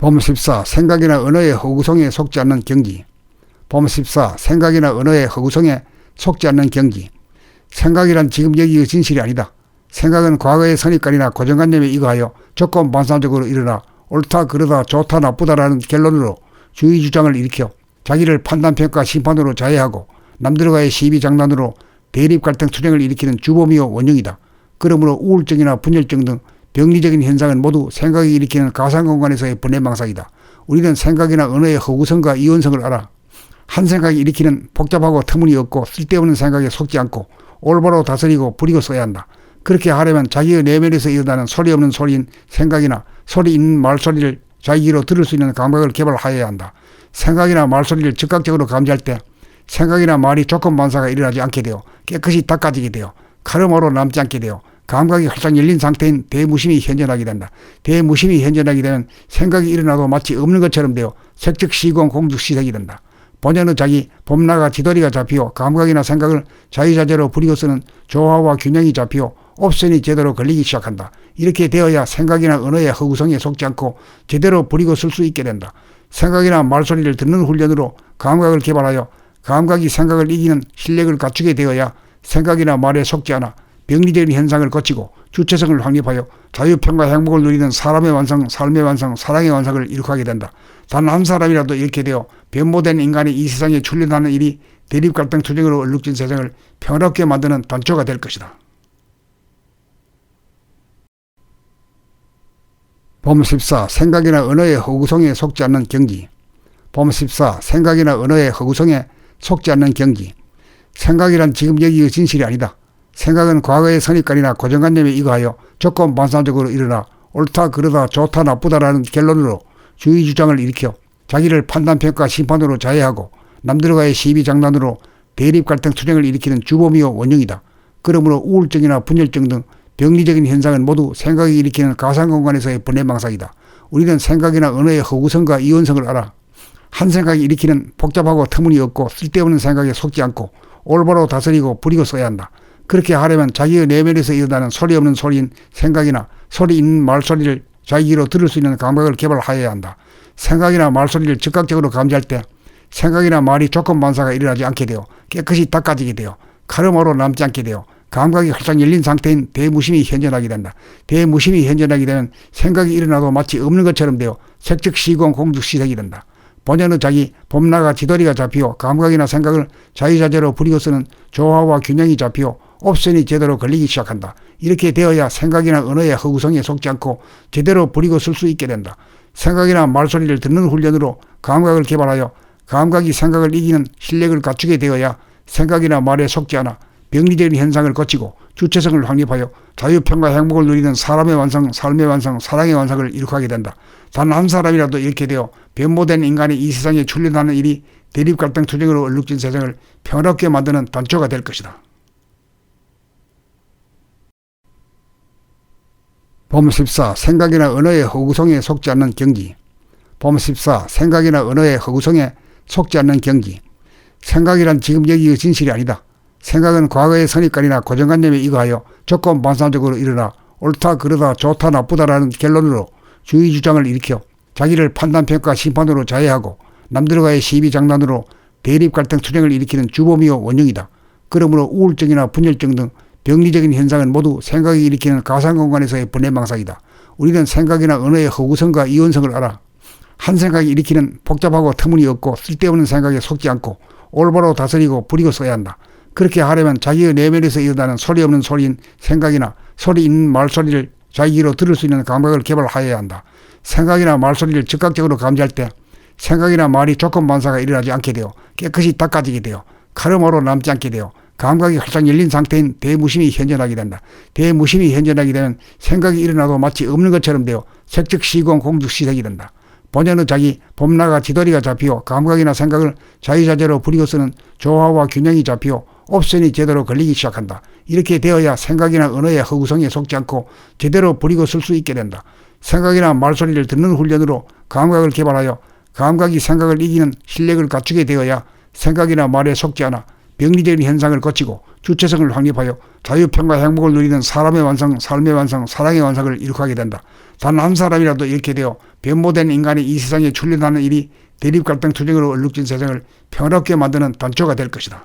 봄 14 생각이나 언어의 허구성에 속지 않는 경기. 봄 14 생각이나 언어의 허구성에 속지 않는 경기. 생각이란 지금 여기의 진실이 아니다. 생각은 과거의 선입관이나 고정관념에 의거하여 조건 반사적으로 일어나 옳다 그러다 좋다 나쁘다라는 결론으로 주의 주장을 일으켜 자기를 판단 평가 심판으로 자해하고 남들과의 시비 장난으로 대립 갈등 투쟁을 일으키는 주범이요 원흉이다. 그러므로 우울증이나 분열증 등 병리적인 현상은 모두 생각이 일으키는 가상 공간에서의 번뇌망상이다. 우리는 생각이나 언어의 허구성과 이원성을 알아. 한 생각이 일으키는 복잡하고 터무니없고 쓸데없는 생각에 속지 않고 올바로 다스리고 부리고 써야 한다. 그렇게 하려면 자기의 내면에서 일어나는 소리 없는 소리인 생각이나 소리 있는 말소리를 자기로 들을 수 있는 감각을 개발하여야 한다. 생각이나 말소리를 즉각적으로 감지할 때 생각이나 말이 조건 반사가 일어나지 않게 되어 깨끗이 닦아지게 되어 카르마로 남지 않게 되어 감각이 활짝 열린 상태인 대무심이 현존하게 된다. 대무심이 현존하게 되면 생각이 일어나도 마치 없는 것처럼 되어 색즉시공 공즉시색이 된다. 본연의 자기 봄나가 지도리가 잡히어 감각이나 생각을 자유자재로 부리고 쓰는 조화와 균형이 잡히어 옵션이 제대로 걸리기 시작한다. 이렇게 되어야 생각이나 언어의 허구성에 속지 않고 제대로 부리고 쓸 수 있게 된다. 생각이나 말소리를 듣는 훈련으로 감각을 개발하여 감각이 생각을 이기는 실력을 갖추게 되어야 생각이나 말에 속지 않아 병리적인 현상을 거치고 주체성을 확립하여 자유평과 행복을 누리는 사람의 완성, 삶의 완성, 사랑의 완성을 이룩하게 된다. 단 한 사람이라도 이렇게 되어 변모된 인간이 이 세상에 출현하는 일이 대립갈등 투쟁으로 얼룩진 세상을 평화롭게 만드는 단초가 될 것이다. 봄 14 생각이나 언어의 허구성에 속지 않는 경기 봄 14 생각이나 언어의 허구성에 속지 않는 경기 생각이란 지금 여기의 진실이 아니다. 생각은 과거의 선입관이나 고정관념에 의거하여 조건 반사적으로 일어나 옳다 그러다 좋다 나쁘다라는 결론으로 주의 주장을 일으켜 자기를 판단 평가 심판으로 자해하고 남들과의 시비 장난으로 대립 갈등 투쟁을 일으키는 주범이요 원흉이다. 그러므로 우울증이나 분열증 등 병리적인 현상은 모두 생각이 일으키는 가상 공간에서의 번뇌망상이다. 우리는 생각이나 언어의 허구성과 이원성을 알아. 한 생각이 일으키는 복잡하고 터무니없고 쓸데없는 생각에 속지 않고 올바로 다스리고 부리고 써야 한다. 그렇게 하려면 자기의 내면에서 일어나는 소리 없는 소리인 생각이나 소리 있는 말소리를 자기로 들을 수 있는 감각을 개발하여야 한다. 생각이나 말소리를 즉각적으로 감지할 때 생각이나 말이 조건 반사가 일어나지 않게 되어 깨끗이 닦아지게 되어 카르마로 남지 않게 되어 감각이 활짝 열린 상태인 대무심이 현존하게 된다. 대무심이 현존하게 되면 생각이 일어나도 마치 없는 것처럼 되어 색즉시공 공즉시색이 된다. 본연의 자기 봄나가 지도리가 잡히어 감각이나 생각을 자유자재로 부리고 쓰는 조화와 균형이 잡히어 옵션이 제대로 걸리기 시작한다. 이렇게 되어야 생각이나 언어의 허구성에 속지 않고 제대로 부리고 쓸 수 있게 된다. 생각이나 말소리를 듣는 훈련으로 감각을 개발하여 감각이 생각을 이기는 실력을 갖추게 되어야 생각이나 말에 속지 않아 병리적인 현상을 거치고 주체성을 확립하여 자유평과 행복을 누리는 사람의 완성, 삶의 완성, 사랑의 완성을 이룩하게 된다. 단 한 사람이라도 이렇게 되어 변모된 인간이 이 세상에 출현하는 일이 대립 갈등 투쟁으로 얼룩진 세상을 평화롭게 만드는 단초가 될 것이다. 봄 14 생각이나 언어의 허구성에 속지 않는 경기 봄 14 생각이나 언어의 허구성에 속지 않는 경기 생각이란 지금 여기의 진실이 아니다. 생각은 과거의 선입관이나 고정관념에 의거하여 조건 반사적으로 일어나 옳다 그러다 좋다 나쁘다라는 결론으로 주의 주장을 일으켜 자기를 판단 평가 심판으로 자해하고 남들과의 시비 장난으로 대립 갈등 투쟁을 일으키는 주범이요 원흉이다. 그러므로 우울증이나 분열증 등 병리적인 현상은 모두 생각이 일으키는 가상 공간에서의 번뇌망상이다. 우리는 생각이나 언어의 허구성과 이원성을 알아. 한 생각이 일으키는 복잡하고 터무니없고 쓸데없는 생각에 속지 않고 올바로 다스리고 부리고 써야 한다. 그렇게 하려면 자기의 내면에서 일어나는 소리 없는 소리인 생각이나 소리 있는 말소리를 자기로 들을 수 있는 감각을 개발하여야 한다. 생각이나 말소리를 즉각적으로 감지할 때 생각이나 말이 조건 반사가 일어나지 않게 되어 깨끗이 닦아지게 되어 카르마로 남지 않게 되어 감각이 활짝 열린 상태인 대무심이 현존하게 된다. 대무심이 현존하게 되면 생각이 일어나도 마치 없는 것처럼 되어 색즉시공 공즉시색이 된다. 본연의 자기 봄나가 지도리가 잡히어 감각이나 생각을 자유자재로 부리고 쓰는 조화와 균형이 잡히어 옵션이 제대로 걸리기 시작한다. 이렇게 되어야 생각이나 언어의 허구성에 속지 않고 제대로 부리고 쓸 수 있게 된다. 생각이나 말소리를 듣는 훈련으로 감각을 개발하여 감각이 생각을 이기는 실력을 갖추게 되어야 생각이나 말에 속지 않아 병리적인 현상을 거치고 주체성을 확립하여 자유평과 행복을 누리는 사람의 완성, 삶의 완성, 사랑의 완성을 이룩하게 된다. 단 한 사람이라도 이렇게 되어 변모된 인간이 이 세상에 출현하는 일이 대립 갈등 투쟁으로 얼룩진 세상을 평화롭게 만드는 단초가 될 것이다.